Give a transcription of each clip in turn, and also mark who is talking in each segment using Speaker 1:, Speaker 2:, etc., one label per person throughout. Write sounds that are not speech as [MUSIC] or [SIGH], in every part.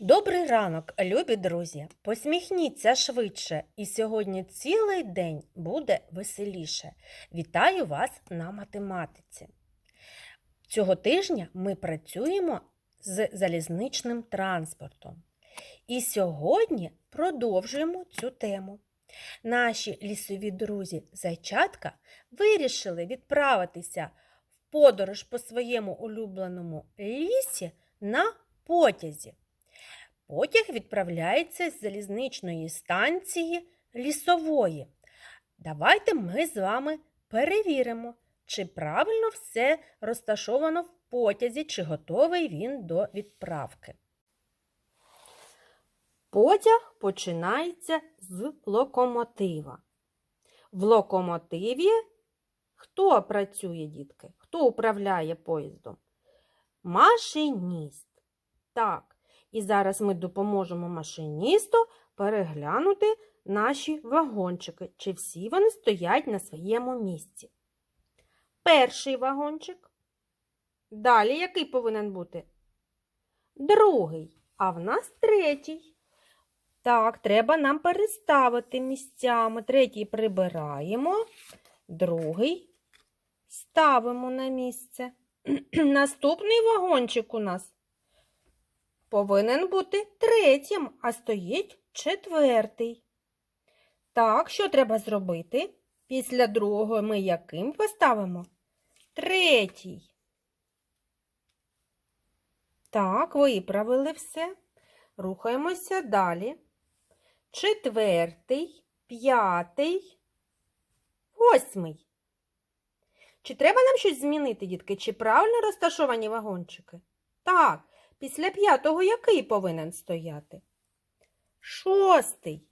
Speaker 1: Добрий ранок, любі друзі! Посміхніться швидше, і сьогодні цілий день буде веселіше. Вітаю вас на математиці. Цього тижня ми працюємо з залізничним транспортом. І сьогодні продовжуємо цю тему. Наші лісові друзі зайчатка вирішили відправитися в подорож по своєму улюбленому лісі на потязі. Потяг відправляється з залізничної станції лісової. Давайте ми з вами перевіримо, чи правильно все розташовано в потязі, чи готовий він до відправки. Потяг починається з локомотива. В локомотиві хто працює, дітки? Хто управляє поїздом? Машиніст. Так. І зараз ми допоможемо машиністу переглянути наші вагончики, чи всі вони стоять на своєму місці. Перший вагончик. Далі який повинен бути? Другий. А в нас третій. Так, треба нам переставити місцями. Третій прибираємо, другий ставимо на місце. [CLEARS THROAT] Наступний вагончик у нас повинен бути третім, а стоїть четвертий. Так, що треба зробити? Після другого ми яким поставимо? Третій. Так, виправили все. Рухаємося далі. Четвертий, п'ятий, восьмий. Чи треба нам щось змінити, дітки? Чи правильно розташовані вагончики? Так, Після п'ятого який повинен стояти? Шостий.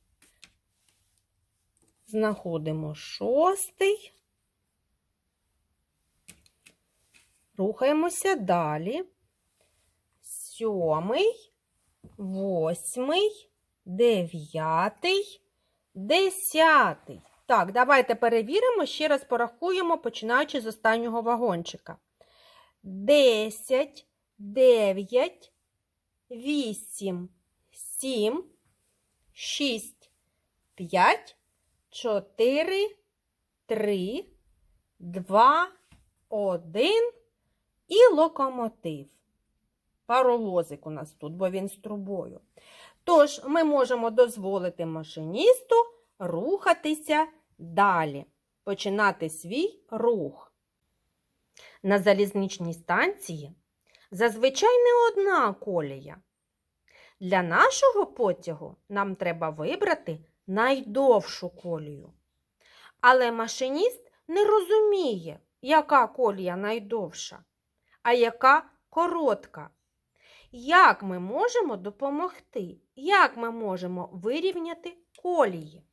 Speaker 1: Знаходимо шостий. Рухаємося далі. Сьомий, восьмий, дев'ятий, десятий. Так, давайте перевіримо, ще раз порахуємо, починаючи з останнього вагончика. Десять дев'ять, вісім, сім, шість, п'ять, чотири, три, два, один і локомотив. Паровозик у нас тут, бо він з трубою. Тож, ми можемо дозволити машиністу рухатися далі, починати свій рух. На залізничній станції зазвичай не одна колія. Для нашого потягу нам треба вибрати найдовшу колію. Але машиніст не розуміє, яка колія найдовша, а яка коротка. Як ми можемо допомогти? Як ми можемо вирівняти колії?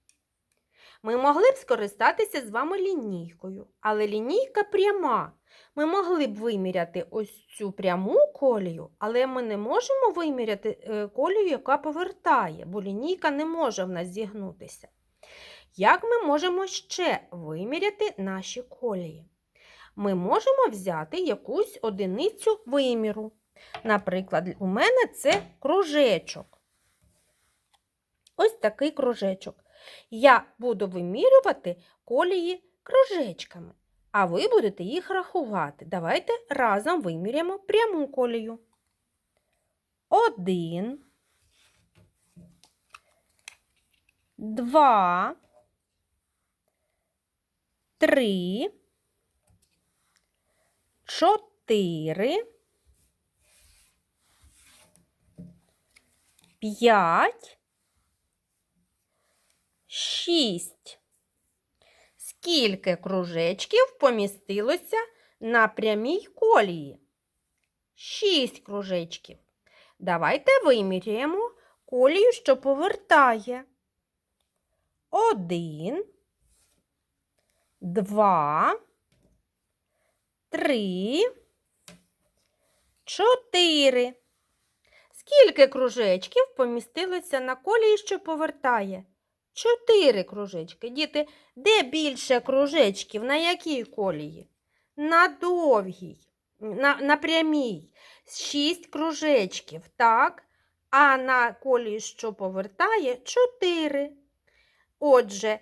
Speaker 1: Ми могли б скористатися з вами лінійкою, але лінійка пряма. Ми могли б виміряти ось цю пряму колію, але ми не можемо виміряти е, колію, яка повертає, бо лінійка не може в нас зігнутися. Як ми можемо ще виміряти наші колії? Ми можемо взяти якусь одиницю виміру. Наприклад, у мене це кружечок. Ось такий кружечок. Я буду вимірювати колії кружечками, а ви будете їх рахувати. Давайте разом виміряємо пряму колію. Один, два, три, чотири, п'ять, шість. Скільки кружечків помістилося на прямій колії? Шість кружечків. Давайте виміряємо колію, що повертає. Один, два, три, чотири. Скільки кружечків помістилося на колії, що повертає? Чотири кружечки. Діти, де більше кружечків? На якій колії? На довгій, на, на прямій. Шість кружечків, так? а на колії, що повертає, 4. Отже,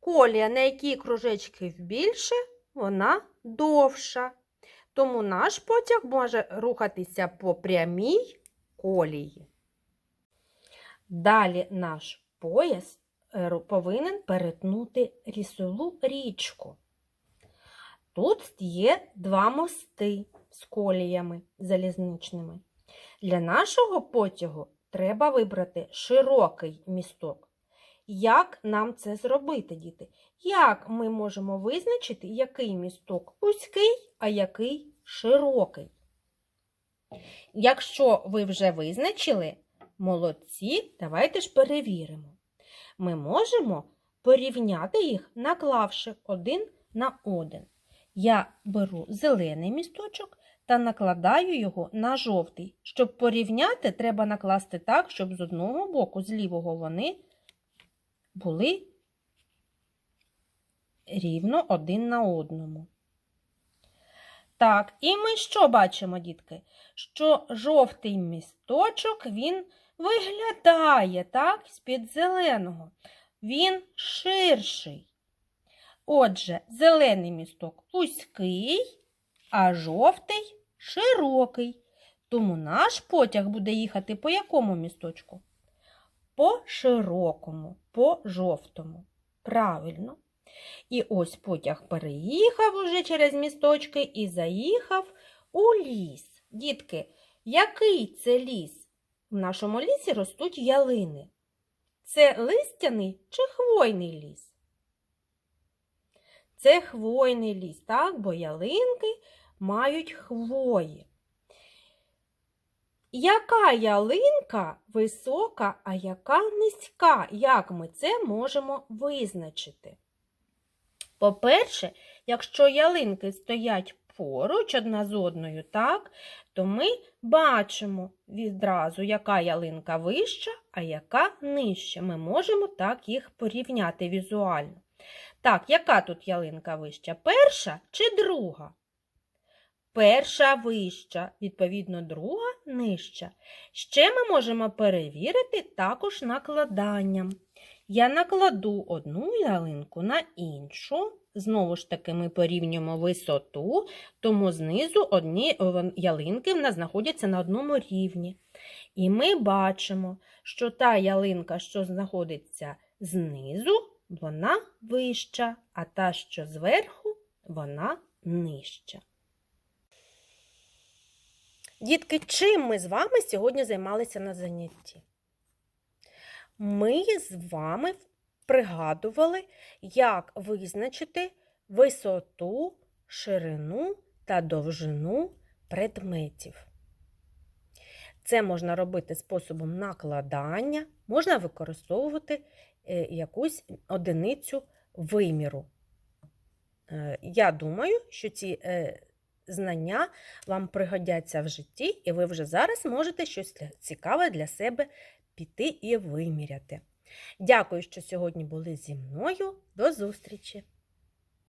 Speaker 1: колія, на якій кружечків більше, вона довша. Тому наш потяг може рухатися по прямій колії. Далі наш поїзд повинен перетнути лісову річку. Тут є два мости з коліями залізничними. Для нашого потягу треба вибрати широкий місток. Як нам це зробити, діти? Як ми можемо визначити, який місток вузький, а який широкий? Якщо ви вже визначили, молодці, давайте ж перевіримо. Ми можемо порівняти їх, наклавши один на один. Я беру зелений місточок та накладаю його на жовтий. Щоб порівняти, треба накласти так, щоб з одного боку, з лівого вони були рівно один на одному. Так, і ми що бачимо, дітки? Що жовтий місточок він виглядає так, з-під зеленого. Він ширший. Отже, зелений місток вузький, а жовтий широкий. Тому наш потяг буде їхати по якому місточку? По широкому, по жовтому. Правильно. І ось потяг переїхав уже через місточки і заїхав у ліс. Дітки, який це ліс? В нашому лісі ростуть ялини. Це листяний чи хвойний ліс? Це хвойний ліс, так, бо ялинки мають хвої. Яка ялинка висока, а яка низька? Як ми це можемо визначити? По-перше, якщо ялинки стоять поруч одна з одною, так, то ми бачимо відразу, яка ялинка вища, а яка нижча. Ми можемо так їх порівняти візуально. Так, яка тут ялинка вища? Перша чи друга? Перша вища, відповідно, друга нижча. Ще ми можемо перевірити також накладанням. Я накладу одну ялинку на іншу. Знову ж таки, ми порівнюємо висоту, тому знизу одні ялинки в нас знаходяться на одному рівні. І ми бачимо, що та ялинка, що знаходиться знизу, вона вища, а та, що зверху, вона нижча. Дітки, чим ми з вами сьогодні займалися на занятті? Ми з вами пригадували, як визначити висоту, ширину та довжину предметів. Це можна робити способом накладання, можна використовувати е, якусь одиницю виміру. Е, Я думаю, що ці е, знання вам пригодяться в житті, і ви вже зараз можете щось цікаве для себе піти і виміряти. Дякую, що сьогодні були зі мною. До зустрічі!